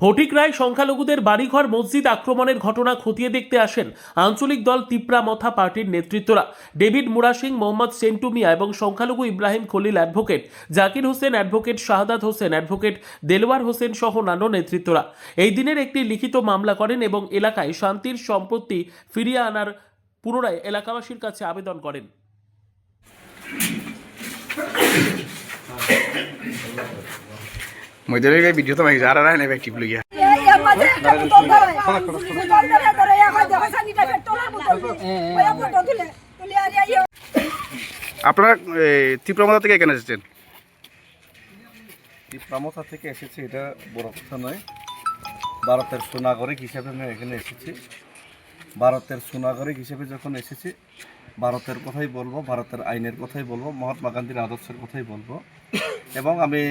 ফটিক রায় সংখ্যালঘুদের বাড়িঘর মসজিদ আক্রমণের ঘটনা খতিয়ে দেখতে আসেন আঞ্চলিক দল তিপ্রা মথা পার্টির নেতৃত্বরা। ডেভিড মুরাসিং, মোহাম্মদ সেন্টু মিয়া এবং সংখ্যালঘু Ibrahim Khalil advocate Zakir Hossain advocate Shahadat Hossain advocate Delwar Hossain সহ অন্যান্য নেতৃত্বরা। এই দিনের একটি লিখিত মামলা করেন এবং এলাকায় শান্তির সম্পত্তি ফিরিয়ে আনার পুনরায় এলাকাবাসীর কাছে আবেদন করেন। মধ্যে ভিডিও তো মাইক যারা রায় নেবে টিপ লইয়া আপনারা তীব্রমতা থেকে এখানে এসেছেন এই থেকে এসেছি এটা বড় কথা নয়। ভারতের সুনাগরিক হিসেবে আমি এখানে এসেছি। ভারতের সুনাগরিক হিসেবে যখন এসেছি ভারতের কথাই বলব ভারতের আইনের কথাই বলব মহাত্মা গান্ধীর আদর্শের কথাই বলব। এবং আমি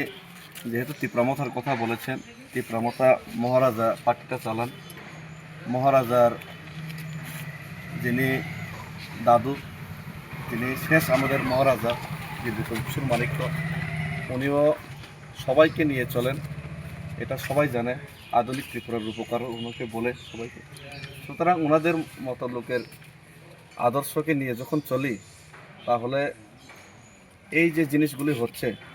যেহেতু তীব্রমথার কথা বলেছেন তীব্রমথা মহারাজা পার্টিটা চালান। মহারাজার যিনি দাদু, তিনি শেষ আমাদের মহারাজা, যিনি কলকুসুর মালিক। উনিও সবাইকে নিয়ে চলেন। এটা সবাই জানে। আধুনিক ত্রিপুরার রূপকার ওনাকে বলে সবাইকে। সুতরাং ওনাদের মতো লোকের আদর্শকে নিয়ে যখন চলি, তাহলে এই যে জিনিসগুলি হচ্ছে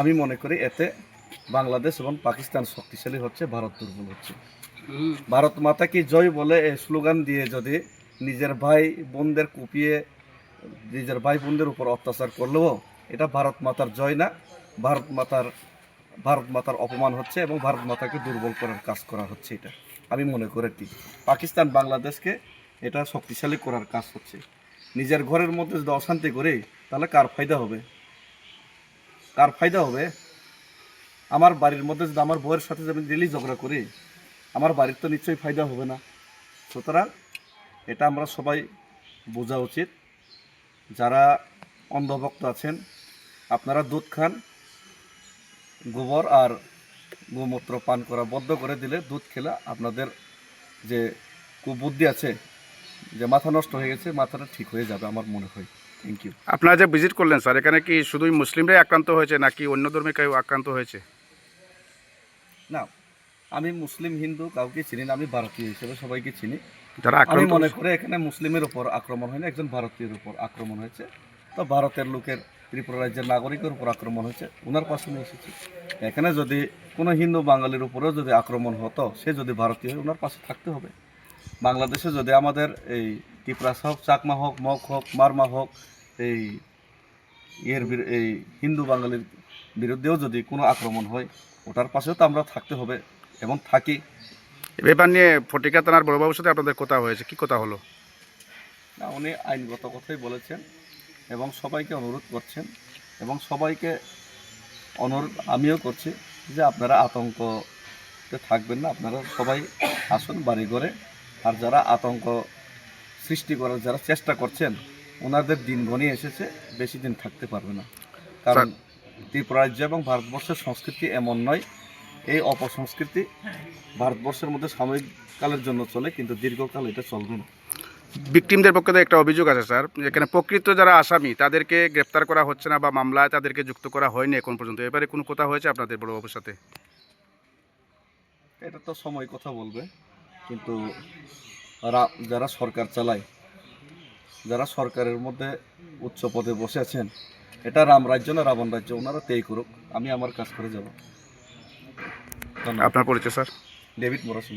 আমি মনে করি এতে বাংলাদেশ এবং পাকিস্তান শক্তিশালী হচ্ছে ভারত দুর্বল হচ্ছে। ভারত মাতা কি জয় বলে এই স্লোগান দিয়ে যদি নিজের ভাই বোনদের কুপিয়ে নিজের ভাই বোনদের উপর অত্যাচার করলেও এটা ভারত মাতার জয় না। ভারত মাতার ভারত মাতার অপমান হচ্ছে এবং ভারত মাতাকে দুর্বল করার কাজ করা হচ্ছে এটা। আমি মনে করে কি পাকিস্তান বাংলাদেশকে এটা শক্তিশালী করার কাজ হচ্ছে। নিজের ঘরের মধ্যে যদি অশান্তি করে তাহলে কার ফায়দা হবে? কার ফায়দা হবে। আমার বাড়ির মধ্যে যদি আমার বউয়ের সাথে যদি আমি ডেলি ঝগড়া করি, আমার বাড়ির তো নিশ্চয়ই ফায়দা হবে না। সুতরাং এটা আমরা সবাই বোঝা উচিত। যারা অন্ধভক্ত আছেন, আপনারা দুধ খান, গোবর আর গোমূত্র পান করা বদ্ধ করে দিলে দুধ খেলে আপনাদের যে কুবুদ্ধি আছে, যে মাথা নষ্ট হয়ে গেছে, মাথাটা ঠিক হয়ে যাবে আমার মনে হয়। থ্যাংক ইউ আপনারা যে ভিজিট করলেন স্যার এখানে কি শুধুই মুসলিমরাই আক্রান্ত হয়েছে নাকি অন্য ধর্মে কেউ আক্রান্ত হয়েছে? না আমি মুসলিম হিন্দু কাউকে চিনি না আমি ভারতীয় হিসেবে সবাইকে চিনি। যারা আমি আক্রান্ত মনে করি এখানে মুসলিমের উপর আক্রমণ হয়নি একজন ভারতীয়ের উপর আক্রমণ হয়েছে। তো ভারতের লোকের ত্রিপুরা রাজ্যের নাগরিকের উপর আক্রমণ হয়েছে ওনার পাশে এসেছি। এখানে যদি কোনো হিন্দু বাঙালির উপরেও যদি আক্রমণ হতো সে যদি ভারতীয় হয় ওনার পাশে থাকতে হবে। বাংলাদেশে যদি আমাদের এই ত্রিপুরাস হোক চাকমা হোক মগ হোক মারমা হোক এই ইয়ের এই হিন্দু বাঙালির বিরুদ্ধেও যদি কোনো আক্রমণ হয় ওটার পাশেও তো আমরা থাকতে হবে এবং থাকি। এ ব্যাপার নিয়ে ফটিকা থানার বড়বাবুর সাথে আপনাদের কথা হয়েছে কি কথা হলো? না উনি আইনগত কথাই বলেছেন এবং সবাইকে অনুরোধ করছেন এবং সবাইকে অনুরোধ আমিও করছি যে আপনারা আতঙ্কতে থাকবেন না আপনারা সবাই আসুন বাড়ি করে আর যারা আতঙ্ক সৃষ্টি করার যারা চেষ্টা করছেন ওনাদের দিন ঘনিয়ে এসেছে বেশি দিন থাকতে পারবে না। কারণ ত্রিপুরা রাজ্য এবং ভারতবর্ষের সংস্কৃতি এমন নয় এই অপসংস্কৃতি ভারতবর্ষের মধ্যে সাময়িক কালের জন্য চলে কিন্তু দীর্ঘকাল এটা চলবে না। ভিকটিমদের পক্ষে তো একটা অভিযোগ আছে স্যার। এখানে প্রকৃত যারা আসামি তাদেরকে গ্রেপ্তার করা হচ্ছে না বা মামলায় তাদেরকে যুক্ত করা হয়নি এখন পর্যন্ত। এবারে কোনো কথা হয়েছে আপনাদের বড়বাবুর সাথে? এটা তো সময় কথা বলবে কিন্তু যারা সরকার চালায় যারা সরকারের মধ্যে উচ্চ পদে বসে আছেন এটা রাম রাজ্য না রাবণ রাজ্য ওনারা তেই করুক আমি আমার কাজ করে যাব। আপনার পরিচয় স্যার? ডেভিড মোরাসিং